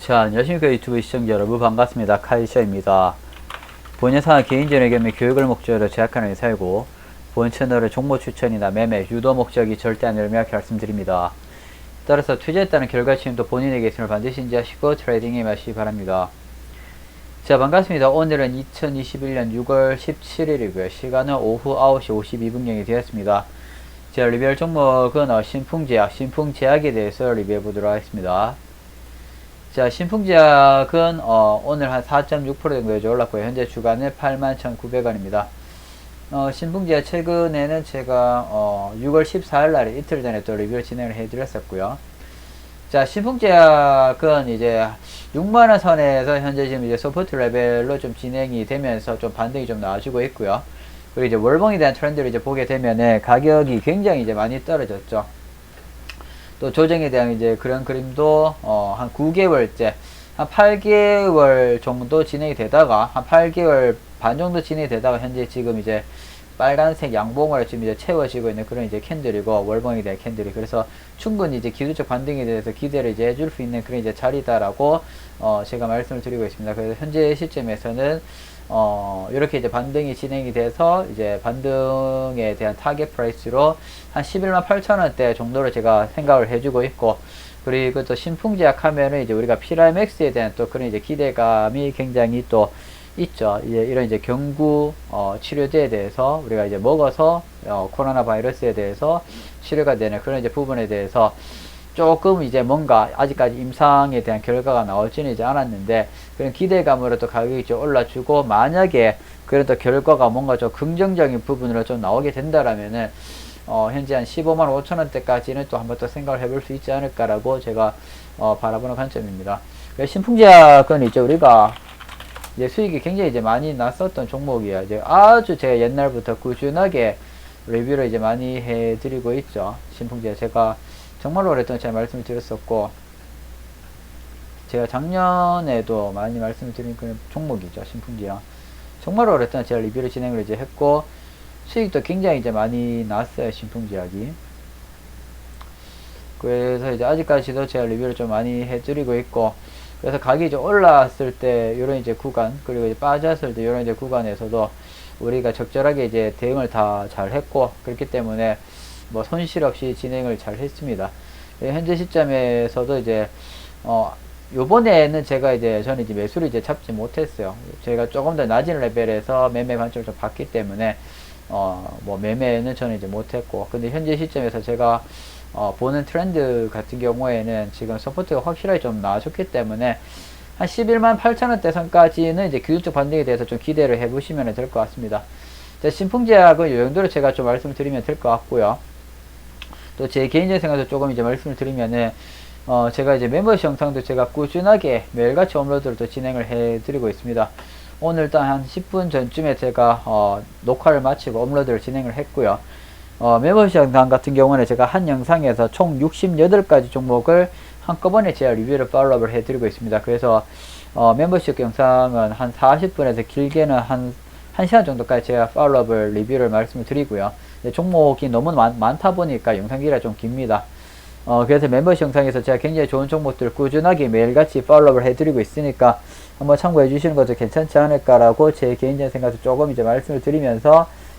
자, 안녕하십니까 유튜브 시청자 여러분 반갑습니다. 카이샤입니다. 본 영상은 개인전의 경매 교육을 목적으로 제작하는 회사이고 본 채널의 종목 추천이나 매매, 유도 목적이 절대 아니라 명확히 말씀드립니다. 따라서 투자에 따른 결과 책임도 본인에게 있음을 반드시 인지하시고 트레이딩에 임하시기 바랍니다. 자 반갑습니다. 오늘은 2021년 6월 17일이고요. 시간은 오후 9시 52분경이 되었습니다. 자 리뷰할 종목은 어, 신풍제약, 신풍제약에 대해서 리뷰해 보도록 하겠습니다. 자, 신풍제약은 어, 오늘 한 4.6% 정도 올랐고요. 현재 주가는 81,900원입니다. 어, 신풍제약 최근에는 제가 어, 6월 14일 날에 이틀 전에 또 리뷰를 진행을 해드렸었고요. 자, 신풍제약은 이제 6만원 선에서 현재 지금 이제 서포트 레벨로 좀 진행이 되면서 좀 반등이 좀 나와주고 있고요. 그리고 이제 월봉에 대한 트렌드를 이제 보게 되면은 가격이 굉장히 이제 많이 떨어졌죠. 또 조정에 대한 이제 그런 그림도 어, 한 9개월째 한 8개월 정도 진행이 되다가 한 8개월 반 정도 진행이 되다가 현재 지금 이제 빨간색 양봉으로 지금 이제 채워지고 있는 그런 이제 캔들이고 월봉에 대한 캔들이 그래서 충분히 이제 기술적 반등에 대해서 기대를 이제 해줄 수 있는 그런 이제 자리다라고 어 제가 말씀을 드리고 있습니다. 그래서 현재 시점에서는 어 이렇게 이제 반등이 진행이 돼서 이제 반등에 대한 타겟 프라이스로 한 11만 8천 원대 정도를 제가 생각을 해주고 있고 그리고 또 신풍제약 하면은 이제 우리가 피라맥스에 대한 또 그런 이제 기대감이 굉장히 또 있죠. 이제 이런 이제 경구 어, 치료제에 대해서 우리가 이제 먹어서 어, 코로나 바이러스에 대해서 치료가 되는 그런 이제 부분에 대해서 조금 이제 뭔가 아직까지 임상에 대한 결과가 나올지는 이제 않았는데 그런 기대감으로 또 가격이 좀 올라주고 만약에 또 결과가 뭔가 좀 긍정적인 부분으로 좀 나오게 된다라면은 어, 현재 한 15만 5천 원대까지는 또 한번 또 생각을 해볼 수 있지 않을까라고 제가 어, 바라보는 관점입니다. 신풍제약은 이제 우리가 이제 수익이 굉장히 이제 많이 났었던 종목이야. 이제 아주 제가 옛날부터 꾸준하게 리뷰를 이제 많이 해드리고 있죠. 신풍제 제가 정말 오랫동안 제가 말씀을 드렸었고, 제가 작년에도 많이 말씀을 드린 그런 종목이죠. 신풍제야. 정말 오랫동안 제가 리뷰를 진행을 이제 했고, 수익도 굉장히 이제 많이 났어요. 신풍제약이. 그래서 이제 아직까지도 제가 리뷰를 좀 많이 해드리고 있고, 그래서 가격이 이제 올라왔을 때 이런 이제 구간 그리고 이제 빠졌을 때 이런 이제 구간에서도 우리가 적절하게 이제 대응을 다 잘 했고 그렇기 때문에 뭐 손실 없이 진행을 잘 했습니다. 예, 현재 시점에서도 이제 어 요번에는 제가 이제 저는 이제 매수를 이제 잡지 못했어요. 제가 조금 더 낮은 레벨에서 매매 관점을 좀 봤기 때문에 어 뭐 매매는 저는 이제 못했고 근데 현재 시점에서 제가 어, 보는 트렌드 같은 경우에는 지금 서포트가 확실하게 좀 나아졌기 때문에 한 11만 8천원대 선까지는 이제 기술적 반등에 대해서 좀 기대를 해보시면 될 것 같습니다. 자, 신풍제약은 이 정도로 제가 좀 말씀을 드리면 될 것 같고요. 또 제 개인적인 생각도 조금 이제 말씀을 드리면은 어, 제가 이제 멤버십 영상도 제가 꾸준하게 매일같이 업로드를 또 진행을 해 드리고 있습니다. 오늘 일단 한 10분 전쯤에 제가 어, 녹화를 마치고 업로드를 진행을 했고요. 어, 멤버십 영상 같은 경우는 제가 한 영상에서 총 68가지 종목을 한꺼번에 제가 리뷰를 팔로우를 해드리고 있습니다. 그래서 어, 멤버십 영상은 한 40분에서 길게는 한 1시간 정도까지 제가 팔로우를 리뷰를 말씀을 드리고요. 종목이 너무 많, 많다 보니까 영상 길이가 좀 깁니다. 어, 그래서 멤버십 영상에서 제가 굉장히 좋은 종목들 꾸준하게 매일같이 팔로우를 해드리고 있으니까 한번 참고해 주시는 것도 괜찮지 않을까라고 제 개인적인 생각을 조금 이제 말씀을 드리면서